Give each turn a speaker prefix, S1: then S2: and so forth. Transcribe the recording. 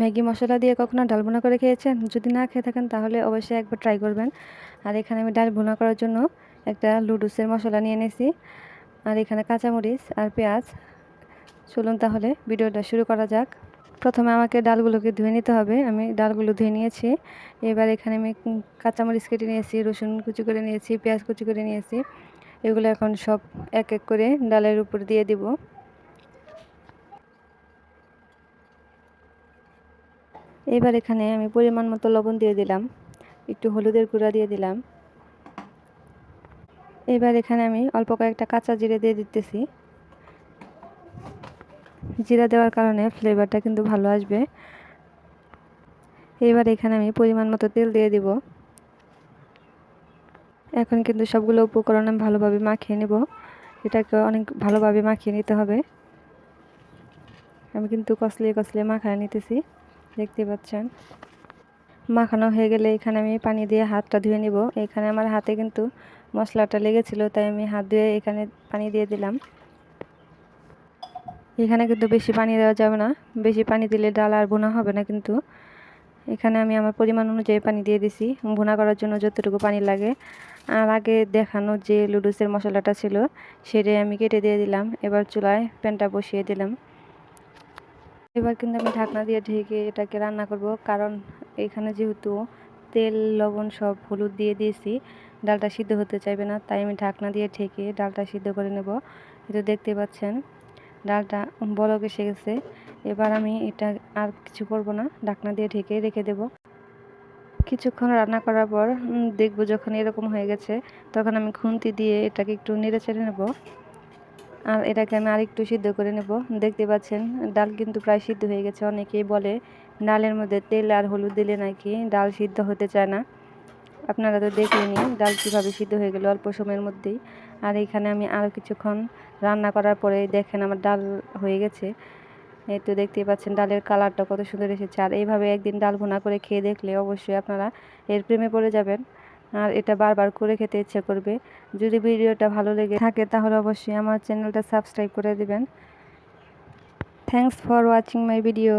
S1: Maggi মশলা দিয়ে কখনো ডাল ভুনা করে খেয়েছেন? যদি না খেয়ে থাকেন, তাহলে অবশ্যই একবার ট্রাই করবেন। আর এখানে আমি ডাল ভুনা করার জন্য একটা লুডুসের মশলা নিয়ে এনেছি। আর এখানে কাঁচামরিচ আর পেঁয়াজ। চলুন তাহলে ভিডিওটা শুরু করা যাক। প্রথমে আমাকে ডালগুলোকে ধুয়ে নিতে হবে। আমি ডালগুলো ধুয়ে নিয়েছি। এবার এখানে আমি কাঁচামরিচ কেটে নিয়েছি, রসুন কুচি করে নিয়েছি, পেঁয়াজ কুচি করে নিয়েছি। এগুলো এখন সব এক এক করে ডালের উপর দিয়ে দিব। এবার এখানে আমি পরিমাণ মতো লবণ দিয়ে দিলাম, একটু হলুদের গুঁড়া দিয়ে দিলাম। এবার এখানে আমি অল্প কয়েকটা কাঁচা জিরে দিয়ে দিতেছি। জিরা দেওয়ার কারণে ফ্লেভারটা কিন্তু ভালো আসবে। এবার এখানে আমি পরিমাণ মতো তেল দিয়ে দিব। এখন কিন্তু সবগুলো উপকরণ আমি ভালোভাবে মাখিয়ে নেব। এটাকে অনেক ভালোভাবে মাখিয়ে নিতে হবে। আমি কিন্তু কসলিয়ে কসলিয়ে মাখায় নিতেছি। দেখতে পাচ্ছেন। মাখানো হয়ে গেলে এখানে আমি পানি দিয়ে হাতটা ধুয়ে নিব। এখানে আমার হাতে কিন্তু মশলাটা লেগেছিল, তাই আমি হাত ধুয়ে এখানে পানি দিয়ে দিলাম। এখানে কিন্তু বেশি পানি দেওয়া যাবে না। বেশি পানি দিলে ডাল আর বোনা হবে না কিন্তু। এখানে আমি আমার পরিমাণ অনুযায়ী পানি দিয়ে দিছি। ভুনা করার জন্য যতটুকু পানি লাগে। আর আগে দেখানো যে লুডুসের মশলাটা ছিল, সেটাই আমি কেটে দিয়ে দিলাম। এবার চুলায় প্যানটা বসিয়ে দিলাম। এবার কিন্তু আমি ঢাকনা দিয়ে ঢেকে এটাকে রান্না করব। কারণ এখানে যেহেতু তেল, লবণ সব হলুদ দিয়ে দিয়েছি, ডালটা সিদ্ধ হতে চাইবে না, তাই আমি ঢাকনা দিয়ে ঢেকে ডালটা সিদ্ধ করে নেব। এটা দেখতে পাচ্ছেন, ডালটা বলক এসে গেছে। এবার আমি এটা আর কিছু করব না, ঢাকনা দিয়ে ঢেকে রেখে দেব। কিছুক্ষণ রান্না করার পর দেখব যখন এরকম হয়ে গেছে, তখন আমি খুন্তি দিয়ে এটাকে একটু নেড়ে চেড়ে নেব। আর এটাকে আমি আরেকটু সিদ্ধ করে নেব। দেখতে পাচ্ছেন, ডাল কিন্তু প্রায় সিদ্ধ হয়ে গেছে। অনেকেই বলে ডালের মধ্যে তেল আর হলুদ দিলে নাকি ডাল সিদ্ধ হতে চায় না। আপনারা তো দেখলেনি ডাল কীভাবে সিদ্ধ হয়ে গেল অল্প সময়ের মধ্যেই। আর এখানে আমি আরও কিছুক্ষণ রান্না করার পরে দেখেন আমার ডাল হয়ে গেছে। এই তো দেখতেই পাচ্ছেন, ডালের কালারটা কত সুন্দর এসেছে। আর এইভাবে একদিন ডাল ভুনা করে খেয়ে দেখলে অবশ্যই আপনারা এর প্রেমে পড়ে যাবেন। আর এটা বারবার করে খেতে ইচ্ছে করবে। যদি ভিডিওটা ভালো লেগে থাকে, তাহলে অবশ্যই আমার চ্যানেলটা সাবস্ক্রাইব করে দেবেন। Thanks for watching my video